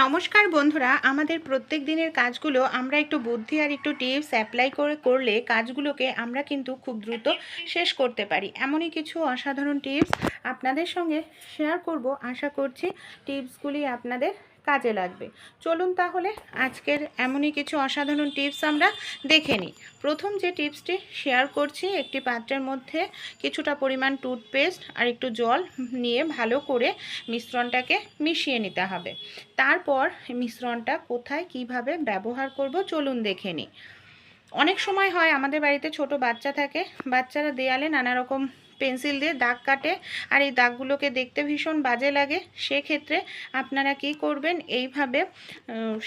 নমস্কার বন্ধুরা, আমাদের প্রত্যেক দিনের কাজগুলো আমরা একটু বুদ্ধি আর একটু টিপস অ্যাপ্লাই করে করলে কাজগুলোকে আমরা কিন্তু খুব দ্রুত শেষ করতে পারি। এমনই কিছু অসাধারণ টিপস আপনাদের সঙ্গে শেয়ার করব। আশা করছি টিপসগুলি আপনাদের কাজে লাগবে। চলুন তাহলে আজকের এমনই কিছু অসাধারণ টিপস আমরা দেখে নিই। প্রথম যে টিপসটি শেয়ার করছি, একটি পাত্রের মধ্যে কিছুটা পরিমাণ টুথপেস্ট আর একটু জল নিয়ে ভালো করে মিশ্রণটাকে মিশিয়ে নিতে হবে। তারপর মিশ্রণটা কোথায় কীভাবে ব্যবহার করব চলুন দেখে নিই। অনেক সময় হয় আমাদের বাড়িতে ছোট বাচ্চা থাকে, বাচ্চারা দেয়ালে নানা রকম পেন্সিল দিয়ে দাগ কাটে আর এই দাগগুলোকে দেখতে ভীষণ বাজে লাগে। সেক্ষেত্রে আপনারা কি করবেন? এইভাবে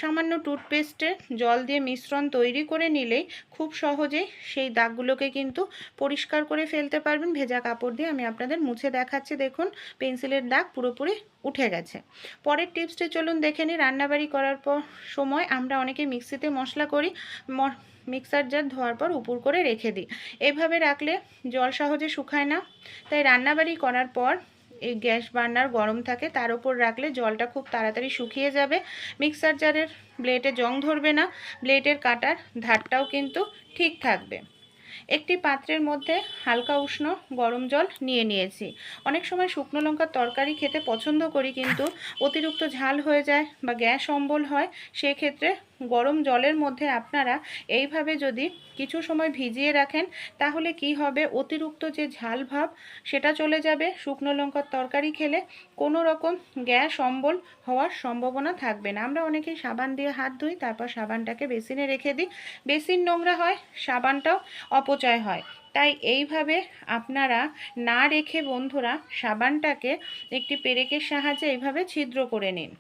সামান্য টুথপেস্টে জল দিয়ে মিশ্রণ তৈরি করে নিলেই খুব সহজেই সেই দাগগুলোকে কিন্তু পরিষ্কার করে ফেলতে পারবেন। ভেজা কাপড় দিয়ে আমি আপনাদের মুছে দেখাচ্ছি। দেখুন, পেন্সিলের দাগ পুরোপুরি উঠে গেছে। পরের টিপসটি চলুন দেখে নিই। রান্নাবাড়ি করার পর সময় আমরা অনেকে মিক্সিতে মশলা করি মিক্সার জার ধোয়ার পর উপর করে রেখে দিই। এভাবে রাখলে জল সহজে শুকায় না। তাই রান্নাবাড়ি করার পর এই গ্যাস বার্নার গরম থাকে, তার উপর রাখলে জলটা খুব তাড়াতাড়ি শুকিয়ে যাবে। মিক্সার জারের ব্লেডে জং ধরবে না, ব্লেডের কাটার ধারটাও কিন্তু ঠিক থাকবে। একটি পাত্রের মধ্যে হালকা উষ্ণ গরম জল নিয়ে নিয়েছি। অনেক সময় শুকনো লঙ্কার তরকারি খেতে পছন্দ করি, কিন্তু অতিরিক্ত ঝাল হয়ে যায় বা গ্যাস অম্বল হয়, সেক্ষেত্রে গরম জলের মধ্যে আপনারা এইভাবে যদি কিছু সময় ভিজিয়ে রাখেন, তাহলে কি হবে? অতিরিক্ত যে ঝাল ভাব, সেটা চলে যাবে। শুকনো লঙ্কার তরকারি খেলে কোনো রকম গ্যাস অম্বল হওয়ার সম্ভাবনা থাকবে না। আমরা অনেকেই সাবান দিয়ে হাত ধুই, তারপর সাবানটাকে বেসিনে রেখে দিই। বেসিন নোংরা হয়, সাবানটাও অপচয় হয়। তাই এইভাবে আপনারা না রেখে বন্ধুরা সাবানটাকে একটি পেরেকের সাহায্যে এইভাবে ছিদ্র করে নিন।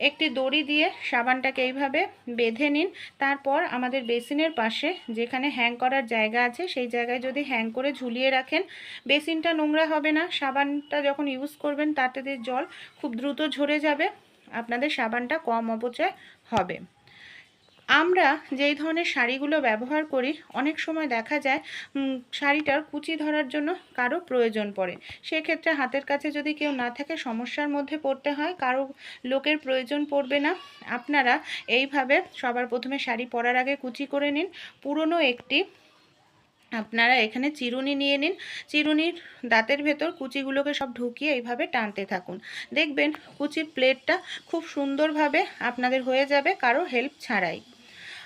একটি দড়ি দিয়ে সাবানটাকে এইভাবে বেঁধে নিন। তারপর আমাদের বেসিনের পাশে যেখানে হ্যাং করার জায়গা আছে, সেই জায়গায় যদি হ্যাং করে ঝুলিয়ে রাখেন, বেসিনটা নোংরা হবে না। সাবানটা যখন ইউজ করবেন, তাতে জল খুব দ্রুত ঝরে যাবে। আপনাদের সাবানটা কম অপচয় হবে। আমরা যেই ধরনের শাড়িগুলো ব্যবহার করি, অনেক সময় দেখা যায় শাড়িটার কুচি ধরার জন্য কারও প্রয়োজন পড়ে। সেক্ষেত্রে হাতের কাছে যদি কেউ না থাকে, সমস্যার মধ্যে পড়তে হয়, কারও লোকের প্রয়োজন পড়বে না। আপনারা এইভাবে সবার প্রথমে শাড়ি পরার আগে কুচি করে নিন। পুরনো একটি, আপনারা এখানে চিরুনি নিয়ে নিন। চিরুনির দাঁতের ভেতর কুচিগুলোকে সব ঢুকিয়ে এইভাবে টানতে থাকুন। দেখবেন কুচির প্লেটটা খুব সুন্দরভাবে আপনাদের হয়ে যাবে, কারও হেল্প ছাড়াই।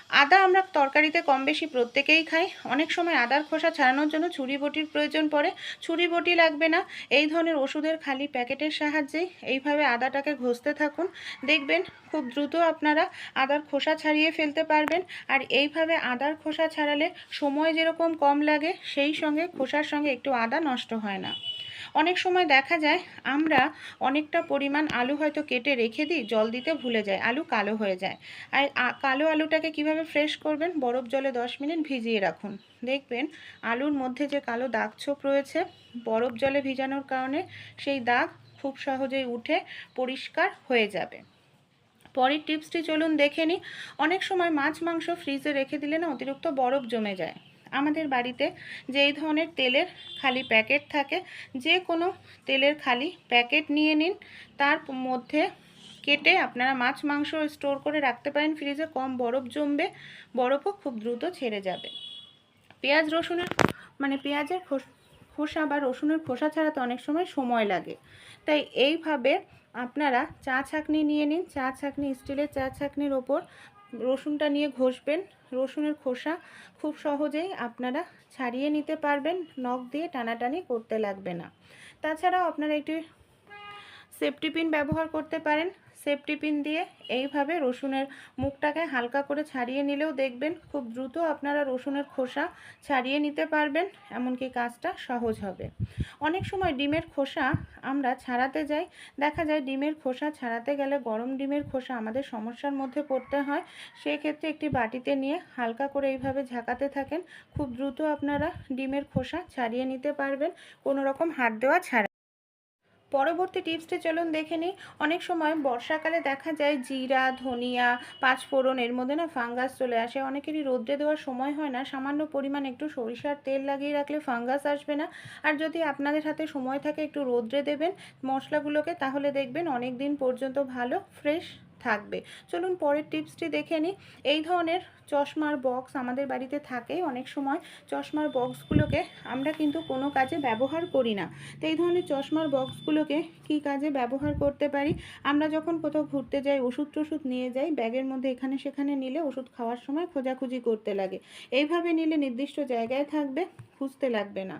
আদা আমরা তরকারিতে কম বেশি প্রত্যেকেই খাই। অনেক সময় আদার খোসা ছাড়ানোর জন্য ছুরি বটির প্রয়োজন পড়ে। ছুরি বটি লাগবে না। এই ধরনের ওষুধের খালি প্যাকেটের সাহায্যেই এইভাবে আদাটাকে ঘষতে থাকুন। দেখবেন খুব দ্রুত আপনারা আদার খোসা ছাড়িয়ে ফেলতে পারবেন। আর এইভাবে আদার খোসা ছাড়ালে সময় যেরকম কম লাগে, সেই সঙ্গে খোসার সঙ্গে একটু আদা নষ্ট হয় না। অনেক সময় দেখা যায় আমরা অনেকটা পরিমাণ আলু হয়তো কেটে রেখে দিই, জল দিতে ভুলে যায় আলু কালো হয়ে যায়। আর কালো আলুটাকে কীভাবে ফ্রেশ করবেন? বরফ জলে দশ মিনিট ভিজিয়ে রাখুন। দেখবেন আলুর মধ্যে যে কালো দাগ ছোপ রয়েছে, বরফ জলে ভিজানোর কারণে সেই দাগ খুব সহজেই উঠে পরিষ্কার হয়ে যাবে। পরের টিপসটি চলুন দেখে নিই। অনেক সময় মাছ মাংস ফ্রিজে রেখে দিলে না অতিরিক্ত বরফ জমে যায়। আমাদের বাড়িতে যেই ধরনের তেলের খালি প্যাকেট থাকে, যে কোনো তেলের খালি প্যাকেট নিয়ে নিন। তার মধ্যে কেটে আপনারা মাছ, মাংস স্টোর করে রাখতে পারেন। ফ্রিজে কম বরফ জমবে, বরফও খুব দ্রুত ছেড়ে যাবে। পেঁয়াজ রসুনের মানে পেঁয়াজের খোস- বা রসুনের খোসা ছাড়াতে অনেক সময় সময় লাগে। তাই এইভাবে আপনারা চা ছাঁকনি নিয়ে নিন। চা ছাঁকনি, স্টিলের চা ছাঁকনির ওপর রসুনটা নিয়ে ঘষবেন। রসুনের খোসা খুব সহজেই আপনারা ছাড়িয়ে নিতে পারবেন। নখ দিয়ে টানাটানি করতে লাগবে না। তাছাড়াও আপনারা একটি সেফটি পিন ব্যবহার করতে পারেন। সেফটি পিন দিয়ে এইভাবে রসুনের মুখটাকে হালকা করে ছাড়িয়ে নিলেও দেখবেন খুব দ্রুত আপনারা রসুনের খোসা ছাড়িয়ে নিতে পারবেন, এমনকি কাজটা সহজ হবে। অনেক সময় ডিমের খোসা আমরা ছাড়াতে যাই, দেখা যায় ডিমের খোসা ছাড়াতে গেলে গরম ডিমের খোসা আমাদের সমস্যার মধ্যে পড়তে হয়, সেক্ষেত্রে একটি বাটিতে নিয়ে হালকা করে এইভাবে ঝাঁকাতে থাকেন, খুব দ্রুত আপনারা ডিমের খোসা ছাড়িয়ে নিতে পারবেন, কোনো রকম হাত দেওয়া ছাড়া। পরবর্তী টিপসটি চলুন দেখে নিই। অনেক সময় বর্ষাকালে দেখা যায় জিরা, ধনিয়া, পাঁচফোড়ন, এর মধ্যে না ফাঙ্গাস চলে আসে। অনেকেরই রোদ্রে দেওয়ার সময় হয় না। সামান্য পরিমাণ একটু সরিষার তেল লাগিয়ে রাখলে ফাঙ্গাস আসবে না। আর যদি আপনাদের হাতে সময় থাকে একটু রোদ্রে দেবেন মশলাগুলোকে, তাহলে দেখবেন অনেক দিন পর্যন্ত ভালো ফ্রেশ থাকবে। চলুন পরের টিপসটি দেখে নিই। এই ধরনের চশমার বক্স আমাদের বাড়িতে থাকে। অনেক সময় চশমার বক্সগুলোকে আমরা কিন্তু কোনো কাজে ব্যবহার করি না। তো এই ধরনের চশমার বক্সগুলোকে কী কাজে ব্যবহার করতে পারি? আমরা যখন কোথাও ঘুরতে যাই ওষুধ টষুধ নিয়ে যাই, ব্যাগের মধ্যে এখানে সেখানে নিলে ওষুধ খাওয়ার সময় খোঁজাখুঁজি করতে লাগে। এইভাবে নিলে নির্দিষ্ট জায়গায় থাকবে, খুঁজতে লাগবে না।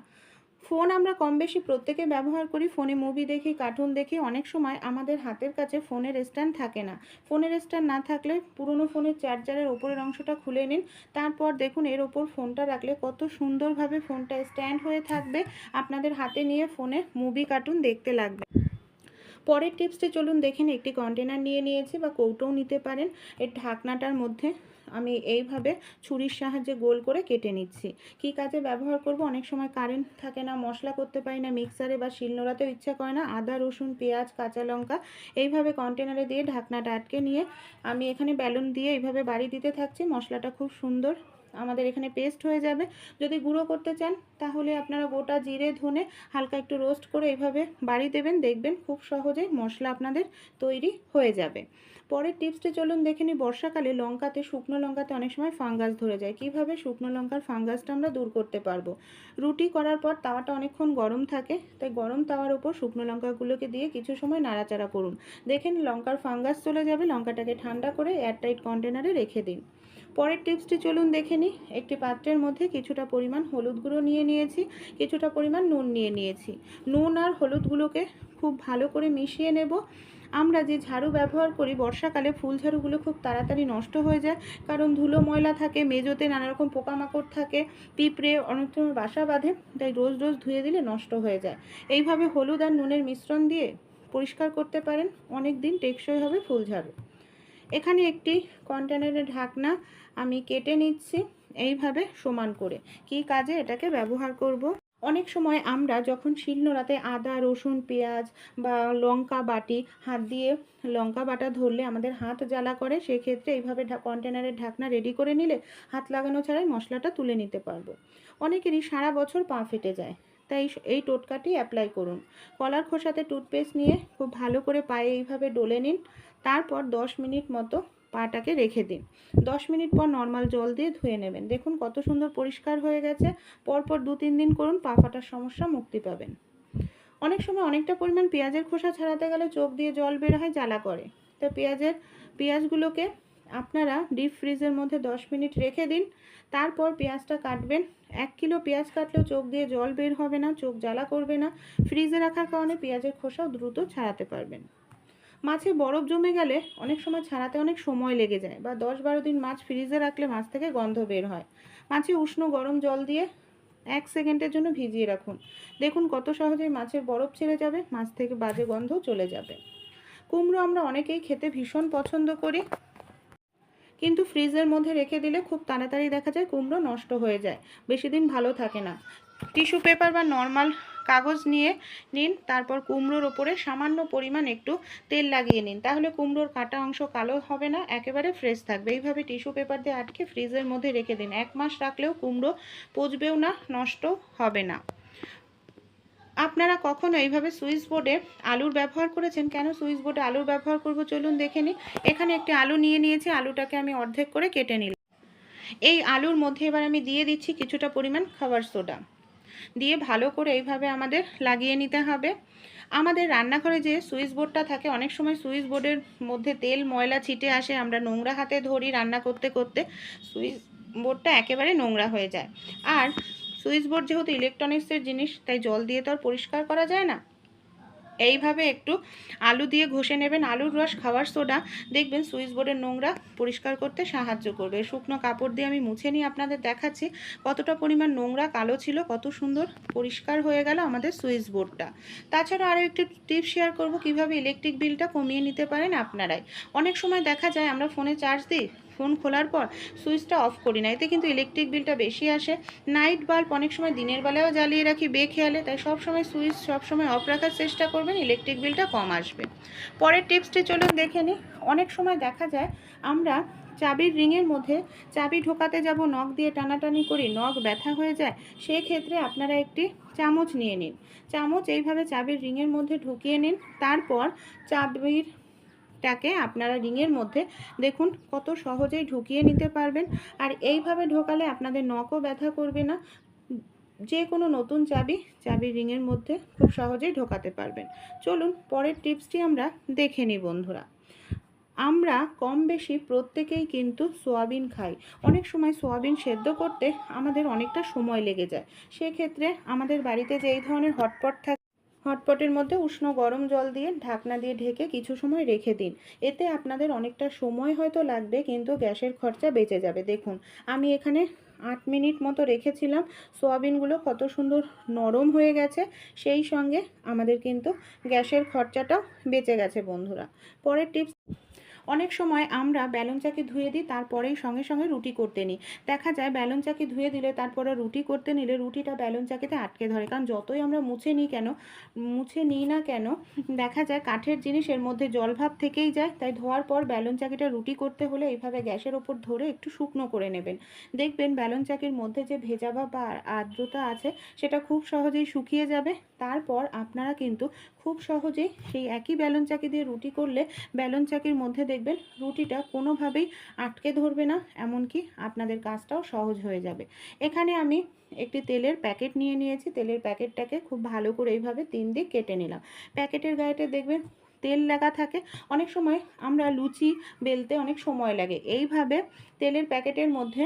ফোন আমরা কম বেশি প্রত্যেকে ব্যবহার করি। ফোনে মুভি দেখি কার্টুন দেখি। অনেক সময় আমাদের হাতের কাছে ফোনের স্ট্যান্ড থাকে না। ফোনের স্ট্যান্ড না থাকলে পুরনো ফোনের চার্জারের ওপরের অংশটা খুলে নিন। তারপর দেখুন, এর ওপর ফোনটা রাখলে কত সুন্দরভাবে ফোনটা স্ট্যান্ড হয়ে থাকবে। আপনাদের হাতে নিয়ে ফোনে মুভি কার্টুন দেখতে লাগবে। পরের টিপসটি চলুন দেখেন একটি কন্টেনার নিয়ে নিয়েছি বা কৌটোও নিতে পারেন। এর ঢাকনাটার মধ্যে আমি এইভাবে ছুরির সাহায্যে গোল করে কেটে নিচ্ছি। কী কাজে ব্যবহার করব? অনেক সময় কারেন্ট থাকে না, মশলা করতে পারি না, মিক্সারে বা শিলনোড়াতেও ইচ্ছা করে না। আদা, রসুন, পেঁয়াজ, কাঁচা লঙ্কা এইভাবে কন্টেনারে দিয়ে ঢাকনাটা আটকে নিয়ে আমি এখানে ব্যালুন দিয়ে এইভাবে বাড়ি দিতে থাকছি। মশলাটা খুব সুন্দর আমাদের এখানে পেস্ট হয়ে যাবে। যদি গুঁড়ো করতে চান তাহলে আপনারা গোটা জিরে, ধনে হালকা একটু রোস্ট করে এইভাবে বাড়ি দেবেন। দেখবেন খুব সহজেই মশলা আপনাদের তৈরি হয়ে যাবে। পরের টিপসটি চলুন দেখে নিই। বর্ষাকালে লঙ্কাতে, শুকনো লঙ্কাতে অনেক সময় ফাঙ্গাস ধরে যায়। কীভাবে শুকনো লঙ্কার ফাঙ্গাসটা আমরা দূর করতে পারব? রুটি করার পর তাওয়াটা অনেকক্ষণ গরম থাকে, তাই গরম তাওয়ার উপর শুকনো লঙ্কাগুলোকে দিয়ে কিছু সময় নাড়াচাড়া করুন। দেখেন লঙ্কার ফাঙ্গাস চলে যাবে, লঙ্কাটাকে ঠান্ডা করে এয়ারটাইট কন্টেনারে রেখে দিন। পরের টিপসটি চলুন দেখে নিই। একটি পাত্রের মধ্যে কিছুটা পরিমাণ হলুদ গুঁড়ো নিয়ে নিয়েছি, কিছুটা পরিমাণ নুন নিয়ে নিয়েছি। নুন আর হলুদগুলোকে খুব ভালো করে মিশিয়ে নেব। আমরা যে ঝাড়ু ব্যবহার করি, বর্ষাকালে ফুল ঝাড়ুগুলো খুব তাড়াতাড়ি নষ্ট হয়ে যায়। কারণ ধুলো ময়লা থাকে, মেজোতে নানা রকম পোকামাকড় থাকে, পিঁপড়ে অনেক সময় বাসা বাঁধে, তাই রোজ রোজ ধুয়ে দিলে নষ্ট হয়ে যায়। এইভাবে হলুদ আর নুনের মিশ্রণ দিয়ে পরিষ্কার করতে পারেন, অনেক দিন টেকসই হবে ফুল ঝাড়ু। এখানে একটি কন্টেনারের ঢাকনা আমি কেটে নিচ্ছি, এইভাবে সমান করে। কী কাজে এটাকে ব্যবহার করব? অনেক সময় আমরা যখন শিলনোড়াতে আদা, রসুন, পেঁয়াজ বা লঙ্কা বাটি, হাত দিয়ে লঙ্কা বাটা ধরলে আমাদের হাত জ্বালা করে, সেক্ষেত্রে এইভাবে কন্টেনারের ঢাকনা রেডি করে নিলে হাত লাগানো ছাড়াই মশলাটা তুলে নিতে পারব। অনেকেরই সারা বছর পা ফেটে যায়, তাই এই টোটকাটি অ্যাপ্লাই করুন। কলার খোসাতে টুথপেস্ট নিয়ে খুব ভালো করে পায়ে এইভাবে ডলে নিন, তারপর দশ মিনিট মতো পাটাকে রেখে দিন। দশ মিনিট পর নর্মাল জল দিয়ে ধুয়ে নেবেন। দেখুন কত সুন্দর পরিষ্কার হয়ে গেছে। পরপর দু তিন দিন করুন, পা ফাটার সমস্যা মুক্তি পাবেন। অনেক সময় অনেকটা পরিমাণ পেঁয়াজের খোসা ছাড়াতে গেলে চোখ দিয়ে জল বের হয়, জ্বালা করে। তো পেঁয়াজের, পেঁয়াজগুলোকে আপনারা ডিপ ফ্রিজের মধ্যে দশ মিনিট রেখে দিন। তারপর পেঁয়াজটা কাটবেন। এক কিলো পেঁয়াজ কাটলেও চোখ দিয়ে জল বের হবে না, চোখ জ্বালা করবে না। ফ্রিজে রাখার কারণে পেঁয়াজের খোসাও দ্রুত ছাড়াতে পারবেন। মাছে বরফ জমে গেলে অনেক সময় ছাড়াতে অনেক সময় লেগে যায় বা দশ বারো দিন মাছ ফ্রিজে রাখলে মাছ থেকে গন্ধ বের হয়। মাছে উষ্ণ গরম জল দিয়ে এক সেকেন্ডের জন্য ভিজিয়ে রাখুন। দেখুন কত সহজেই মাছের বরফ ছেড়ে যাবে, মাছ থেকে বাজে গন্ধ চলে যাবে। কুমড়ো আমরা অনেকেই খেতে ভীষণ পছন্দ করি, কিন্তু ফ্রিজের মধ্যে রেখে দিলে খুব তাড়াতাড়ি দেখা যায় কুমড়ো নষ্ট হয়ে যায়, বেশি দিন ভালো থাকে না। টিস্যু পেপার বা নর্মাল কাগজ নিয়ে নিন, তারপর কুমড়োর ওপরে সামান্য পরিমাণ একটু তেল লাগিয়ে নিন। তাহলে কুমড়োর কাটা অংশ কালো হবে না, একেবারে ফ্রেশ থাকবে। এইভাবে টিস্যু পেপার দিয়ে আটকে ফ্রিজের মধ্যে রেখে দিন। এক মাস রাখলেও কুমড়ো পচবেও না, নষ্ট হবে না। আপনারা কখনো এইভাবে সুইচ বোর্ডে আলুর ব্যবহার করেছেন? কেন সুইচ বোর্ডে আলুর ব্যবহার করব? চলুন দেখে নিই। এখানে একটি আলু নিয়ে নিয়েছি, আলুটাকে আমি অর্ধেক করে কেটে নিলাম। এই আলুর মধ্যে এবার আমি দিয়ে দিচ্ছি কিছুটা পরিমাণ খাবার সোডা। দিয়ে ভালো করে এইভাবে আমাদের লাগিয়ে নিতে হবে। আমাদের রান্নাঘরে যে সুইচ বোর্ডটা থাকে, অনেক সময় সুইচ বোর্ডের মধ্যে তেল, ময়লা ছিটে আসে। আমরা নোংরা হাতে ধরি রান্না করতে করতে সুইচ বোর্ডটা একেবারে নোংরা হয়ে যায়। আর সুইচ বোর্ড যেহেতু ইলেকট্রনিক্সের জিনিস, তাই জল দিয়ে তো আর পরিষ্কার করা যায় না। এইভাবে একটু আলু দিয়ে ঘষে নেবেন। আলুর রস খাওয়ার সোডা দেখবেন সুইচ বোর্ডের নোংরা পরিষ্কার করতে সাহায্য করবে। শুকনো কাপড় দিয়ে আমি মুছে নিয়ে আপনাদের দেখাচ্ছি কতটা পরিমাণ নোংরা কালো ছিল, কত সুন্দর পরিষ্কার হয়ে গেল আমাদের সুইচ বোর্ডটা। তাছাড়া আরও একটি টিপ শেয়ার করব, কীভাবে ইলেকট্রিক বিলটা কমিয়ে নিতে পারেন আপনারাই। অনেক সময় দেখা যায় আমরা ফোনে চার্জ দিই ফোন খোলার পর সুইচটা অফ করি না। এতে কিন্তু ইলেকট্রিক বিলটা বেশি আসে। নাইট বাল্ব অনেক সময় দিনের বেলায়ও জ্বালিয়ে রাখি বেখেয়ালে। তাই সব সময় সুইচ সবসময় অফ রাখার চেষ্টা করবেন ইলেকট্রিক বিলটা কম আসবে। পরের টিপসটি চলুন দেখে নিই। অনেক সময় দেখা যায় আমরা চাবির রিংয়ের মধ্যে চাবি ঢোকাতে যাব, নখ দিয়ে টানাটানি করি, নখ ব্যথা হয়ে যায়, সেক্ষেত্রে আপনারা একটি চামচ নিয়ে নিন। চামচ এইভাবে চাবির রিংয়ের মধ্যে ঢুকিয়ে নিন। তারপর চাবির রিংটাকে আপনারা রিংয়ের মধ্যে দেখুন, কত সহজেই ঢুকিয়ে নিতে পারবেন। আর এইভাবে ঢোকালে আপনাদের নখও ব্যথা করবে না। যে কোনো নতুন চাবি চাবি রিংয়ের মধ্যে খুব সহজেই ঢোকাতে পারবেন। চলুন, পরের টিপসটি আমরা দেখে নিই বন্ধুরা। আমরা কম বেশি প্রত্যেকেই কিন্তু সোয়াবিন খাই। অনেক সময় সোয়াবিন সেদ্ধ করতে আমাদের অনেকটা সময় লেগে যায়। সেক্ষেত্রে আমাদের বাড়িতে যে এই ধরনের হটপট থাকে হটপটের মধ্যে উষ্ণ গরম জল দিয়ে ঢাকনা দিয়ে ঢেকে কিছু সময় রেখে দিন। এতে আপনাদের অনেকটা সময় হয়তো লাগবে, কিন্তু গ্যাসের খরচা বেঁচে যাবে। দেখুন, আমি এখানে আট মিনিট মতো রেখেছিলাম। সোয়াবিনগুলো কত সুন্দর নরম হয়ে গেছে। সেই সঙ্গে আমাদের কিন্তু গ্যাসের খরচাটাও বেঁচে গেছে বন্ধুরা। পরের টিপস অনেক সময় আমরা ব্যালন চাকি ধুয়ে দিই, তারপরেই সঙ্গে সঙ্গে রুটি করতে নিই। দেখা যায় ব্যালন চাকি ধুয়ে দিলে তারপরে রুটি করতে নিলে রুটিটা ব্যালন চাকিতে আটকে ধরে, কারণ যতই আমরা মুছে নিই কেন, মুছে নিই না কেন, দেখা যায় কাঠের জিনিস এর মধ্যে জলভাব থেকেই যায়, তাই ধোয়ার পর ব্যালন চাকিটা রুটি করতে হলে এইভাবে গ্যাসের ওপর ধরে একটু শুকনো করে নেবেন। দেখবেন ব্যালন চাকির মধ্যে যে ভেজাভাব বা আর্দ্রতা আছে, সেটা খুব সহজেই শুকিয়ে যাবে। তারপর আপনারা কিন্তু খুব সহজেই সেই একই ব্যালন চাকি দিয়ে রুটি করলে ব্যালন চাকির মধ্যে দেখবেন রুটিটা কোনোভাবেই আটকে ধরবে না, এমনকি আপনাদের কাজটাও সহজ হয়ে যাবে। এখানে আমি একটি তেলের প্যাকেট নিয়ে নিয়েছি। তেলের প্যাকেটটাকে খুব ভালো করে এইভাবে তিন দিক কেটে নিলাম। প্যাকেটের গায়েতে দেখবেন তেল লাগা থাকে। অনেক সময় আমরা লুচি বেলতে অনেক সময় লাগে। এইভাবে তেলের প্যাকেটের মধ্যে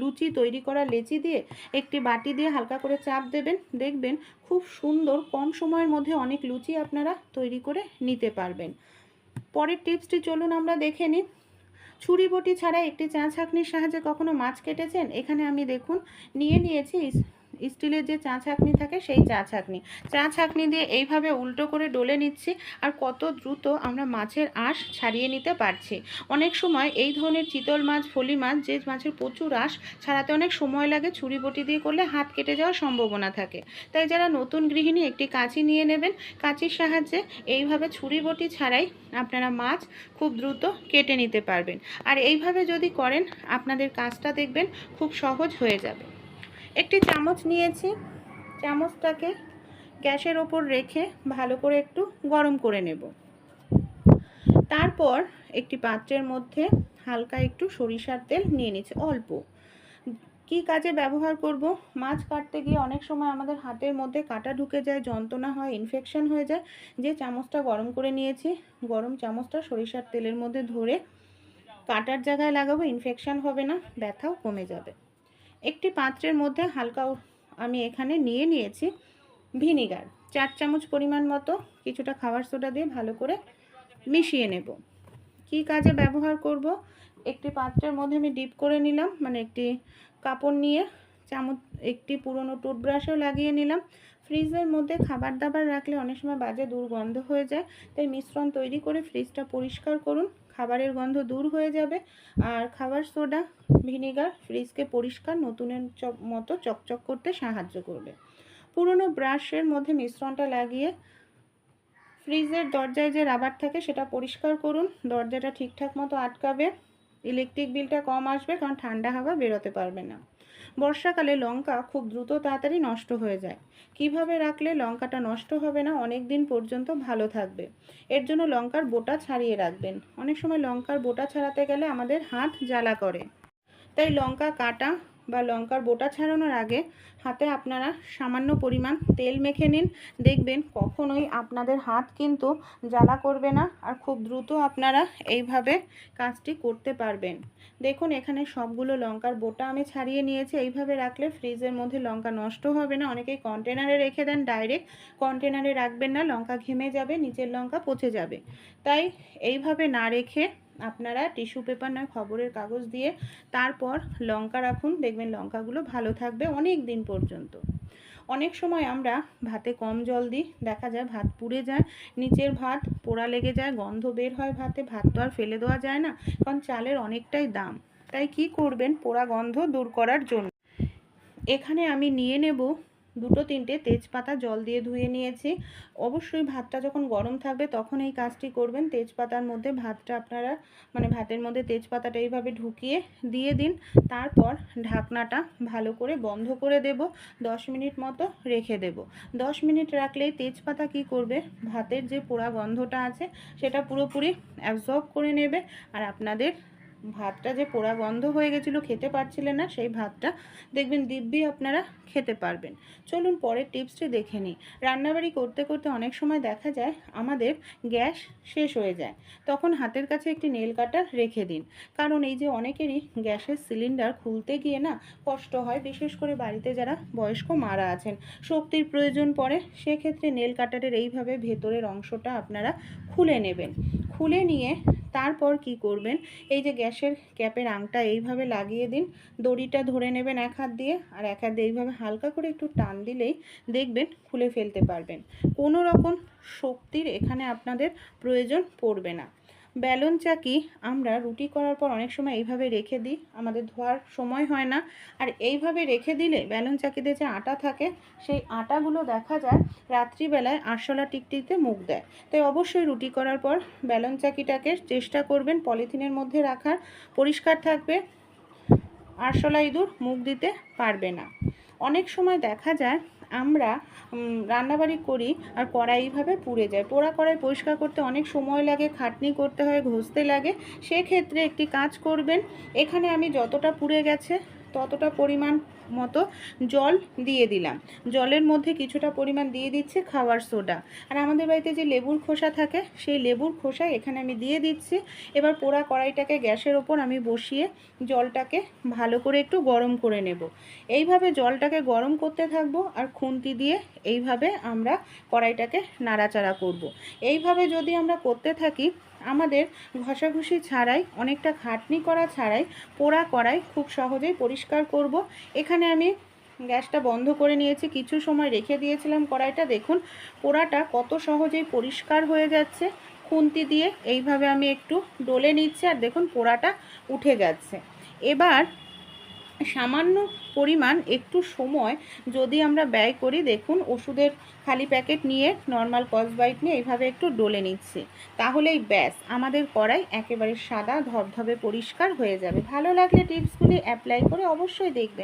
লুচি তৈরি করা লেচি দিয়ে একটি বাটি দিয়ে হালকা করে চাপ দেবেন। দেখবেন খুব সুন্দর কম সময়ের মধ্যে অনেক লুচি আপনারা তৈরি করে নিতে পারবেন। পরের টিপসটি চলুন আমরা দেখে নিই। ছুরি বটি ছাড়া একটি চা ছাঁকনির সাহায্যে কখনো মাছ কেটেছেন? এখানে আমি দেখুন, নিয়ে নিয়েছি স্টিলের যে চা ছাঁকনি থাকে সেই চা ছাঁকনি চা ছাঁকনি দিয়ে এইভাবে উল্টো করে ডলে নিচ্ছি আর কত দ্রুত আমরা মাছের আঁশ ছাড়িয়ে নিতে পারছি। অনেক সময় এই ধরনের চিতল মাছ, ফলি মাছ যে মাছের প্রচুর আঁশ ছাড়াতে অনেক সময় লাগে ছুরি বটি দিয়ে করলে হাত কেটে যাওয়ার সম্ভাবনা থাকে। তাই যারা নতুন গৃহিণী একটি কাঁচি নিয়ে নেবেন, কাঁচির সাহায্যে এইভাবে ছুরি বটি ছাড়াই আপনারা মাছ খুব দ্রুত কেটে নিতে পারবেন। আর এইভাবে যদি করেন, আপনাদের কাজটা দেখবেন খুব সহজ হয়ে যাবে। একটি চামচ নিয়েছি। চামচটাকে গ্যাসের ওপর রেখে ভালো করে একটু গরম করে নেব। তারপর একটি পাত্রের মধ্যে হালকা একটু সরিষার তেল নিয়ে নিচ্ছি অল্প। কি কাজে ব্যবহার করব? মাছ কাটতে গিয়ে অনেক সময় আমাদের হাতের মধ্যে কাটা ঢুকে যায়, যন্ত্রণা হয় ইনফেকশন হয়ে যায়। যে চামচটা গরম করে নিয়েছি, গরম চামচটা সরিষার তেলের মধ্যে ধরে কাটার জায়গায় লাগাবো ইনফেকশন হবে না, ব্যথাও কমে যাবে। একটি পাত্রের মধ্যে হালকা আমি এখানে নিয়ে নিয়েছি ভিনিগার। চার চামচ পরিমাণ মতো কিছুটা খাবার সোডা দিয়ে ভালো করে মিশিয়ে নেব। কি কাজে ব্যবহার করব? একটি পাত্রের মধ্যে আমি ডিপ করে নিলাম মানে একটি কাপড় নিয়ে চামচ, একটি পুরনো টুথব্রাশও লাগিয়ে নিলাম। ফ্রিজের মধ্যে খাবার দাবার রাখলে অনেক সময় বাজে দুর্গন্ধ হয়ে যায়, তাই মিশ্রণ তৈরি করে ফ্রিজটা পরিষ্কার করুন। খাবারের গন্ধ দূর হয়ে যাবে। আর খাবার সোডা, ভিনেগার, ফ্রিজকে পরিষ্কার, নতুনের মতো চকচক করতে সাহায্য করবে। পুরনো ব্রাশের মধ্যে মিশ্রণটা লাগিয়ে ফ্রিজের দরজায় যে রাবার থাকে সেটা পরিষ্কার করুন। দরজাটা ঠিকঠাক মতো আটকাবে। ইলেকট্রিক বিলটা কম আসবে কারণ ঠান্ডা হাওয়া বেরোতে পারবে না। বর্ষাকালে লঙ্কা খুব দ্রুত তাড়াতাড়ি নষ্ট হয়ে যায়। কীভাবে রাখলে লঙ্কাটা নষ্ট হবে না অনেক দিন পর্যন্ত ভালো থাকবে। এর জন্য লঙ্কার বোটা ছাড়িয়ে রাখবেন। অনেক সময় লঙ্কার বোটা ছাড়াতে গেলে আমাদের হাত জ্বালা করে। তাই লঙ্কা কাটা বা লঙ্কার বোটা ছাড়ানোর আগে হাতে আপনারা সামান্য পরিমাণ তেল মেখে নিন। দেখবেন কখনোই আপনাদের হাত কিন্তু জ্বালা করবে না আর খুব দ্রুত আপনারা এইভাবে কাজটি করতে পারবেন। দেখুন, এখানে সবগুলো লঙ্কার বোটা আমি ছাড়িয়ে নিয়েছি। এইভাবে রাখলে ফ্রিজের মধ্যে লঙ্কা নষ্ট হবে না। অনেকেই কন্টেনারে রেখে দেন ডাইরেক্ট। কন্টেনারে রাখবেন না, লঙ্কা ঘেমে যাবে, নিচের লঙ্কা পচে যাবে। তাই এইভাবে না রেখে আপনারা টিস্যু পেপার নয়, খবরের কাগজ দিয়ে তারপর লঙ্কা রাখুন। দেখবেন লঙ্কাগুলো ভালো থাকবে অনেক দিন পর্যন্ত। অনেক সময় আমরা ভাতে কম জল দিই, দেখা যায় ভাত পুড়ে যায়, নিচের ভাত পোড়া লেগে যায়, গন্ধ বের হয় ভাতে, ভাত তো আর ফেলে দেওয়া যায় না, কারণ চালের অনেকটাই দাম। তাই কি করবেন? পোড়া গন্ধ দূর করার জন্য। এখানে আমি নিয়ে নেব দুটো তিনটে তেজপাতা জল দিয়ে ধুয়ে নিয়েছি। অবশ্যই ভাতটা যখন গরম থাকবে তখন এই কাজটি করবেন। তেজপাতার মধ্যে ভাতটা আপনারা মানে ভাতের মধ্যে তেজপাতাটা এইভাবে ঢুকিয়ে দিয়ে দিন। তারপর ঢাকনাটা ভালো করে বন্ধ করে দেব। দশ মিনিট মতো রেখে দেব। দশ মিনিট রাখলেই তেজপাতা কি করবে? ভাতের যে পোড়া গন্ধটা আছে সেটা পুরোপুরি অ্যাবজর্ব করে নেবে। আর আপনাদের ভাতটা যে পোড়া গন্ধ হয়ে গেছিল, খেতে পারছিলেন না, সেই ভাতটা দেখবেন দিব্যি আপনারা খেতে পারবেন। চলুন পরের টিপসটি দেখে নিই। রান্নাবাড়ি করতে করতে অনেক সময় দেখা যায় আমাদের গ্যাস শেষ হয়ে যায়। তখন হাতের কাছে একটি নেল কাটার রেখে দিন। কারণ এই যে অনেকেরই গ্যাসের সিলিন্ডার খুলতে গিয়ে না কষ্ট হয়, বিশেষ করে বাড়িতে যারা বয়স্ক মারা আছেন। শক্তির প্রয়োজন পড়ে, সেক্ষেত্রে নেল কাটারের এইভাবে ভেতরের অংশটা আপনারা খুলে নেবেন। খুলে নিয়ে তারপর কি করবেন? এই যে গ্যাসের ক্যাপের আংটা এইভাবে লাগিয়ে দিন। দড়িটা ধরে নেবেন এক হাত দিয়ে আর এক হাত দিয়ে এইভাবে হালকা করে একটু টান দিলেই দেখবেন খুলে ফেলতে পারবেন। কোনো রকম শক্তির এখানে আপনাদের প্রয়োজন পড়বে না। ব্যালন চাকি আমরা রুটি করার পর অনেক সময় এইভাবে রেখে দিই, আমাদের ধোয়ার সময় হয় না। আর এইভাবে রেখে দিলে ব্যালন চাকিতে যে আটা থাকে, সেই আটাগুলো দেখা যায় রাত্রিবেলায় আরশোলা টিকটিকতে মুখ দেয়। তাই অবশ্যই রুটি করার পর ব্যালন চাকিটাকে চেষ্টা করবেন পলিথিনের মধ্যে রাখার। পরিষ্কার থাকবে, আরশোলা ইঁদুর মুখ দিতে পারবে না। অনেক সময় দেখা যায় আমরা রান্নাবাড়ি করি আর কড়াই এইভাবে পুড়ে যায়। পোড়া কড়াই পরিষ্কার করতে অনেক সময় লাগে, খাটনি করতে হয়, ঘষতে লাগে। সেক্ষেত্রে একটি কাজ করবেন, এখানে আমি যতটা পুড়ে গেছে ততটা পরিমাণ মতো জল দিয়ে দিলাম। জলের মধ্যে কিছুটা পরিমাণ দিয়ে দিচ্ছি খাওয়ার সোডা। আর আমাদের বাড়িতে যে লেবুর খোসা থাকে, সেই লেবুর খোসা এখানে আমি দিয়ে দিচ্ছি। এবার পোড়া কড়াইটাকে গ্যাসের ওপর আমি বসিয়ে জলটাকে ভালো করে একটু গরম করে নেব। এইভাবে জলটাকে গরম করতে থাকব আর খুন্তি দিয়ে এইভাবে আমরা কড়াইটাকে নাড়াচাড়া করব। এইভাবে যদি আমরা করতে থাকি আমাদের ঘষাঘষি ছাড়াই, অনেকটা খাটনি করা ছাড়াই, পোড়া কড়াই খুব সহজেই পরিষ্কার করব। এখানে আমি গ্যাসটা বন্ধ করে নিয়েছি, কিছু সময় রেখে দিয়েছিলাম কড়াইটা। দেখুন, পোড়াটা কত সহজেই পরিষ্কার হয়ে যাচ্ছে। খুন্তি দিয়ে এইভাবে আমি একটু ডলে নিচ্ছি আর দেখুন পোড়াটা উঠে যাচ্ছে। এবার সামান্য পরিমাণ একটু সময় যদি আমরা ব্যয় করি, দেখুন ওষুধের খালি প্যাকেট নিয়ে নর্মাল কস বাইট নিয়ে এইভাবে একটু ডলে নিচ্ছি। তাহলেই ব্যাস, আমাদের কড়াই একেবারে সাদা ধবধবে পরিষ্কার হয়ে যাবে। ভালো লাগলে টিপসগুলি অ্যাপ্লাই করে অবশ্যই দেখবেন।